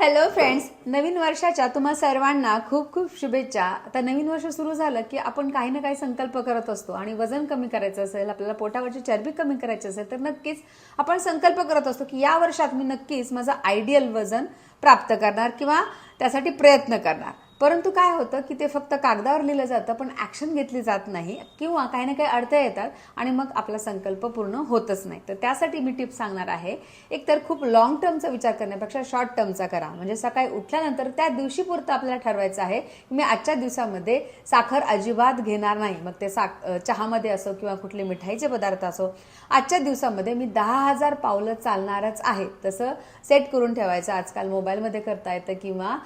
Hello friends नवीन वर्षाच्या तुम्हा सर्वांना खूप खूप शुभेच्छा. आता नवीन वर्ष सुरू झालं की आपण काही ना काही संकल्प करत असतो आणि वजन कमी करायचं असेल आपल्याला पोटावरची चरबी कमी करायची असेल तर नक्कीच आपण संकल्प करत असतो की या वर्षात मी नक्कीच माझं आयडियल वजन प्राप्त करणार किंवा त्यासाठी प्रयत्न करणार. परंतु काय होतं की ते फक्त कागदावर लिहिलं जातं पण ॲक्शन घेतली जात नाही किंवा काही ना काही अडथळे येतात आणि मग आपला संकल्प पूर्ण होतच नाही. तर त्यासाठी मी टिप सांगणार आहे. एक तर खूप लॉंग टर्मचा विचार करण्यापेक्षा शॉर्ट टर्मचा करा. म्हणजे सकाळी उठल्यानंतर त्या दिवशी पुरतं आपल्याला ठरवायचं आहे की मी आजच्या दिवसामध्ये साखर अजिबात घेणार नाही. मग ते साख चहामध्ये असो किंवा कुठले मिठाईचे पदार्थ असो आजच्या दिवसामध्ये मी दहा हजार पावलं चालणारच आहे. तसं सेट करून ठेवायचं. आजकाल मोबाईलमध्ये करता येतं किंवा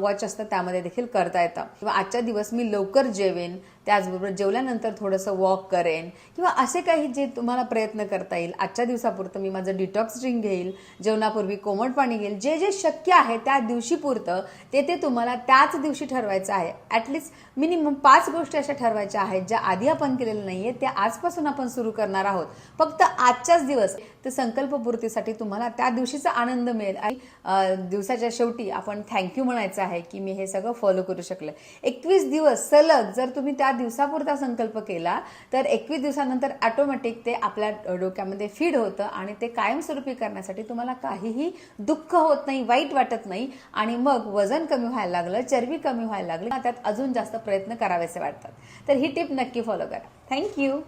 वॉच असतं त्यामध्ये देखील करता येतं. किंवा आजच्या दिवस मी लवकर जेवेन त्याचबरोबर जेवल्यानंतर थोडंसं वॉक करेन. किंवा असे काही जे तुम्हाला प्रयत्न करता येईल. आजच्या दिवसापुरतं मी माझं डिटॉक्स ड्रिंक घेईल. जेवणापूर्वी कोमट पाणी घेईल. जे जे शक्य आहे त्या दिवशीपुरतं ते ते तुम्हाला त्याच दिवशी ठरवायचं आहे. ॲटलिस्ट मिनिमम पाच गोष्टी अशा ठरवायच्या आहेत ज्या आधी आपण केलेल्या नाहीये त्या आजपासून आपण सुरू करणार आहोत. फक्त आजच्याच दिवस. ते संकल्पपूर्तीसाठी तुम्हाला त्या दिवशीचा आनंद मिळेल. आणि दिवसाच्या शेवटी आपण थँक्यू म्हणायचं आहे की मी हे सगळं फॉलो करू शकलं. एकवीस दिवस सलग जर तुम्ही त्या दिवसापुरता संकल्प केला तर एकवीस दिवसानंतर ऑटोमॅटिक ते आपल्या डोक्यामध्ये फीड होतं आणि ते कायमस्वरूपी करण्यासाठी तुम्हाला काहीही दुःख होत नाही वाईट वाटत नाही आणि मग वजन कमी व्हायला लागलं चरबी कमी व्हायला लागली त्यात अजून जास्त प्रयत्न करावेसे वाटतात. तर ही टिप नक्की फॉलो करा. Thank you